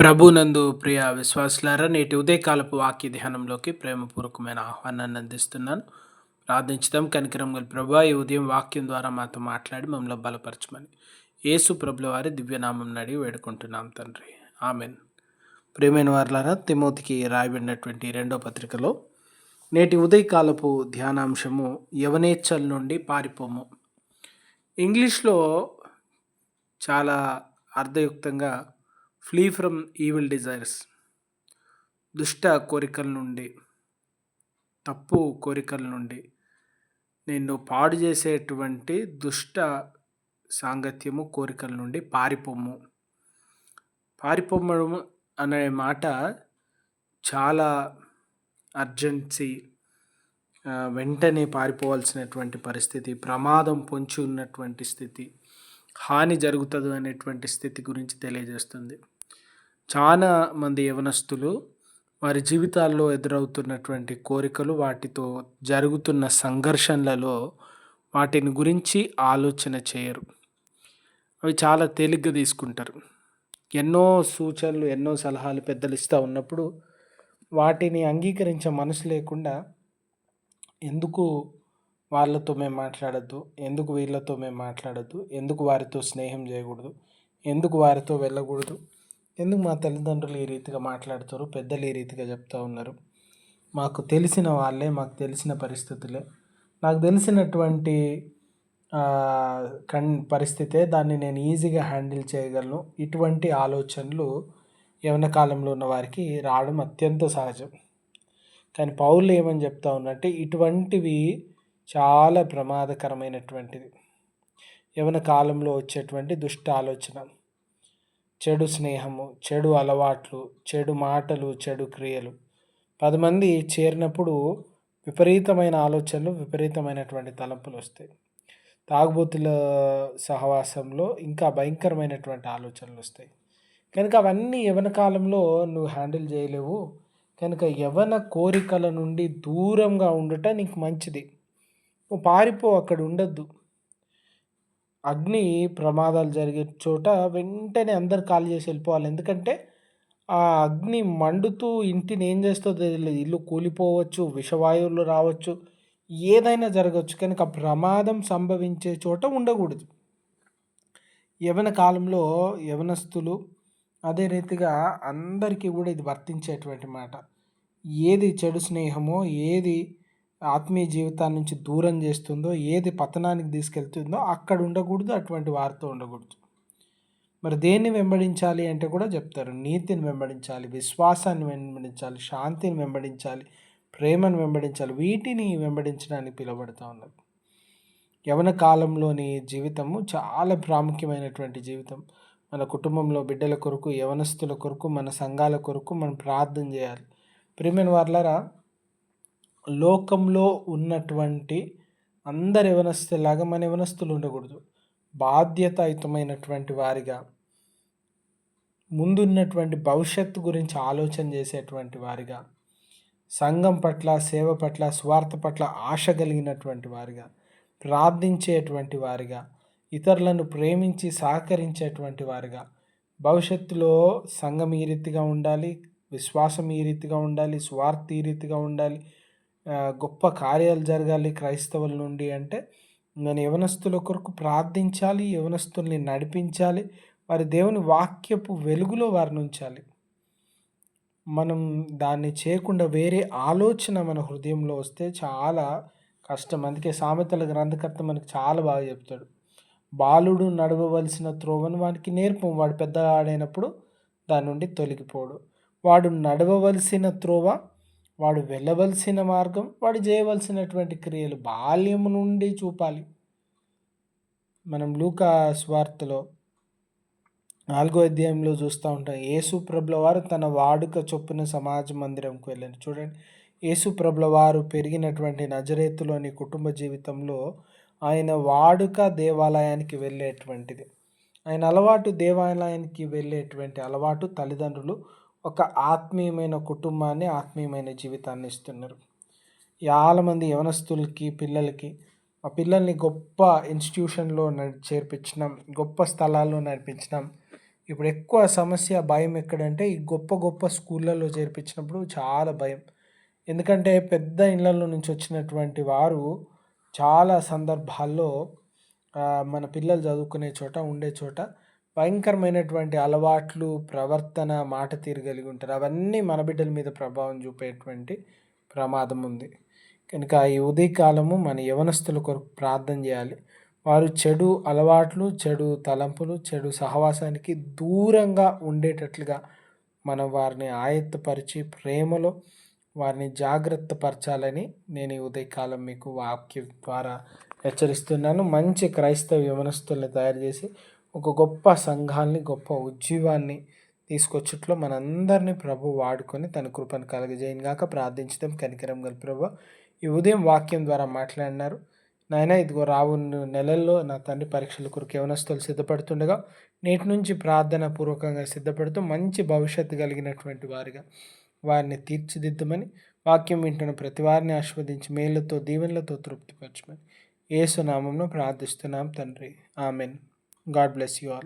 ప్రభునందు ప్రియ విశ్వాసులారా నేటి ఉదయకాలపు వాక్య ధ్యానంలోకి ప్రేమపూర్వకమైన ఆహ్వానాన్ని అందిస్తున్నాను. ప్రార్థించడం కనికరం గల ప్రభా ఈ ఉదయం వాక్యం ద్వారా మాతో మాట్లాడి మమ్మల్ని బలపరచమని. యేసు ప్రభుల వారి దివ్యనామం నడిగి వేడుకుంటున్నాం తండ్రి. ఆమెన్. ప్రేమైన వారులారా తిమోతికి రాయబడినటువంటి రెండో పత్రికలో నేటి ఉదయకాలపు ధ్యానాంశము యవనేచ్ఛల నుండి పారిపోము. ఇంగ్లీష్లో చాలా అర్థయుక్తంగా ఫ్లీ ఫ్రమ్ ఈవిల్ డిజైర్స్ దుష్ట కోరికల నుండి తప్పు కోరికల నుండి నిన్ను పాడు చేసేటువంటి దుష్ట సాంగత్యము కోరికల నుండి పారిపోము పారిపోమ్మడం అనే మాట చాలా అర్జెన్సీ వెంటనే పారిపోవాల్సినటువంటి పరిస్థితి ప్రమాదం పొంచి ఉన్నటువంటి స్థితి హాని జరుగుతుంది అనేటువంటి స్థితి గురించి తెలియజేస్తుంది. చాలా మంది యవనస్తులు వారి జీవితాల్లో ఎదురవుతున్నటువంటి కోరికలు వాటితో జరుగుతున్న సంఘర్షణలలో వాటిని గురించి ఆలోచన చేయరు. అవి చాలా తేలిగ్గా తీసుకుంటారు. ఎన్నో సూచనలు ఎన్నో సలహాలు పెద్దలు ఇస్తూ ఉన్నప్పుడు వాటిని అంగీకరించే మనసు లేకుండా ఎందుకు వాళ్ళతో మేము మాట్లాడద్దు? ఎందుకు వీళ్ళతో మేము మాట్లాడద్దు? ఎందుకు వారితో స్నేహం చేయకూడదు? ఎందుకు వారితో వెళ్ళకూడదు? ఎందుకు మా తల్లిదండ్రులు ఈ రీతిగా మాట్లాడుతారు? పెద్దలు ఈ రీతిగా చెప్తూ ఉన్నారు. మాకు తెలిసిన వాళ్ళే మాకు తెలిసిన పరిస్థితులే. నాకు తెలిసినటువంటి కన్ పరిస్థితే దాన్ని నేను ఈజీగా హ్యాండిల్ చేయగలను. ఇటువంటి ఆలోచనలు యవన కాలంలో ఉన్న వారికి రావడం అత్యంత సహజం. కానీ పౌరులు ఏమని చెప్తా ఉన్నట్టే ఇటువంటివి చాలా ప్రమాదకరమైనటువంటిది. యవన కాలంలో వచ్చేటువంటి దుష్ట ఆలోచన. చెడు స్నేహము చెడు అలవాట్లు చెడు మాటలు చెడు క్రియలు. పది మంది చేరినప్పుడు విపరీతమైన ఆలోచనలు విపరీతమైనటువంటి తలంపులు వస్తాయి. తాగుబోతుల సహవాసంలో ఇంకా భయంకరమైనటువంటి ఆలోచనలు వస్తాయి. కనుక అవన్నీ యవన కాలంలో నువ్వు హ్యాండిల్ చేయలేవు. కనుక యవన కోరికల నుండి దూరంగా ఉండటం నీకు మంచిది. నువ్వు పారిపో అక్కడ ఉండద్దు. అగ్ని ప్రమాదాలు జరిగే చోట వెంటనే అందరు ఖాళీ చేసి వెళ్ళిపోవాలి. ఎందుకంటే ఆ అగ్ని మండుతూ ఇంటిని ఏం చేస్తుందో తెలియదు. ఇల్లు కూలిపోవచ్చు విషవాయువులు రావచ్చు ఏదైనా జరగవచ్చు. కనుక ప్రమాదం సంభవించే చోట ఉండకూడదు. యవన కాలంలో యవనస్తులు అదే రీతిగా అందరికీ కూడా ఇది వర్తించేటువంటి మాట. ఏది చెడు స్నేహమో ఏది ఆత్మీయ జీవితాన్ని నుంచి దూరం చేస్తుందో ఏది పతనానికి తీసుకెళ్తుందో అక్కడ ఉండకూడదు అటువంటి వారితో ఉండకూడదు. మరి దేన్ని వెంబడించాలి అంటే కూడా చెప్తారు. నీతిని వెంబడించాలి విశ్వాసాన్ని వెంబడించాలి శాంతిని వెంబడించాలి ప్రేమను వెంబడించాలి. వీటిని వెంబడించడానికి పిలువబడుతూ ఉన్నది. యవన కాలంలోని జీవితము చాలా ప్రాముఖ్యమైనటువంటి జీవితం. మన కుటుంబంలో బిడ్డల కొరకు యవనస్తుల కొరకు మన సంఘాల కొరకు మనం ప్రార్థన చేయాలి. ప్రేమైన వార్లరా లోకంలో ఉన్నటువంటి అందరు యవనస్తులాగా మన యవనస్తులు ఉండకూడదు. బాధ్యతాయుతమైనటువంటి వారిగా ముందున్నటువంటి భవిష్యత్తు గురించి ఆలోచన చేసేటువంటి వారిగా సంఘం పట్ల సేవ పట్ల స్వార్థ పట్ల ఆశ కలిగినటువంటి వారిగా ప్రార్థించేటువంటి వారిగా ఇతరులను ప్రేమించి సహకరించేటువంటి వారిగా భవిష్యత్తులో సంఘం ఈ రీతిగా ఉండాలి విశ్వాసం ఈ రీతిగా ఉండాలి స్వార్థ ఈ రీతిగా ఉండాలి గొప్ప కార్యాలు జరగాలి క్రైస్తవుల నుండి అంటే నేను యవనస్తుల కొరకు ప్రార్థించాలి యవనస్తుల్ని నడిపించాలి వారి దేవుని వాక్యపు వెలుగులో వారిని ఉంచాలి. మనం దాన్ని చేయకుండా వేరే ఆలోచన మన హృదయంలో వస్తే చాలా కష్టం. అందుకే సామెతల గ్రంథకర్త మనకి చాలా బాగా చెప్తాడు. బాలుడు నడవవలసిన త్రోవను వానికి నేర్పం వాడు పెద్దగా ఆడైనప్పుడు దాని నుండి తొలగిపోడు. వాడు నడవవలసిన త్రోవ వాడు వెళ్ళవలసిన మార్గం వాడు చేయవలసినటువంటి క్రియలు బాల్యము నుండి చూపాలి. మనం లూకా స్వార్థలో నాలుగో అధ్యాయంలో చూస్తూ ఉంటాం యేసు ప్రభుల వారు తన వాడుక చొప్పున సమాజ మందిరంకు వెళ్ళారు. చూడండి యేసు ప్రభుల వారు పెరిగినటువంటి నజరేతులోని కుటుంబ జీవితంలో ఆయన వాడుక దేవాలయానికి వెళ్ళేటువంటిది. ఆయన అలవాటు దేవాలయానికి వెళ్ళేటువంటి అలవాటు తల్లిదండ్రులు ఒక ఆత్మీయమైన కుటుంబాన్ని ఆత్మీయమైన జీవితాన్ని ఇస్తున్నారు. చాలామంది యవనస్తులకి పిల్లలకి మా పిల్లల్ని గొప్ప ఇన్స్టిట్యూషన్లో చేర్పించినాం గొప్ప స్థలాల్లో నడిపించినాం. ఇప్పుడు ఎక్కువ సమస్య భయం ఎక్కడంటే ఈ గొప్ప గొప్ప స్కూళ్ళలో చేర్పించినప్పుడు చాలా భయం. ఎందుకంటే పెద్ద ఇళ్ళల్లో నుంచి వచ్చినటువంటి వారు చాలా సందర్భాల్లో మన పిల్లలు చదువుకునే చోట ఉండే చోట భయంకరమైనటువంటి అలవాట్లు ప్రవర్తన మాట తీరు కలిగి ఉంటారు. అవన్నీ మన బిడ్డల మీద ప్రభావం చూపేటువంటి ప్రమాదం ఉంది. కనుక ఈ ఉదయకాలము మన యవనస్తుల కొరకు ప్రార్థన చేయాలి. వారు చెడు అలవాట్లు చెడు తలంపులు చెడు సహవాసానికి దూరంగా ఉండేటట్లుగా మనం వారిని ఆయత్తపరిచి ప్రేమలో వారిని జాగ్రత్త పరచాలని నేను ఈ ఉదయకాలం మీకు వాక్యం ద్వారా హెచ్చరిస్తున్నాను. మంచి క్రైస్తవ యవనస్తుల్ని తయారు చేసి ఒక గొప్ప సంఘాన్ని గొప్ప ఉజ్జీవాన్ని తీసుకొచ్చట్లో మనందరినీ ప్రభు వాడుకొని తన కృపను కలగజేయను గాక ప్రార్థించడం కనికరం గల ప్రభు ఈ ఉదయం వాక్యం ద్వారా మాట్లాడినారు. నాయన ఇదిగో రావు నెలల్లో నా తండ్రి పరీక్షల కొరకు యవనస్తులు సిద్ధపడుతుండగా నేటి నుంచి ప్రార్థన పూర్వకంగా సిద్ధపడుతూ మంచి భవిష్యత్తు కలిగినటువంటి వారిగా వారిని తీర్చిదిద్దమని వాక్యం వింటున్న ప్రతి వారిని ఆస్వాదించి మేళ్ళతో దీవెనలతో తృప్తిపరచమని ఏసునామంలో ప్రార్థిస్తున్నాం తండ్రి. Amen. God bless you all.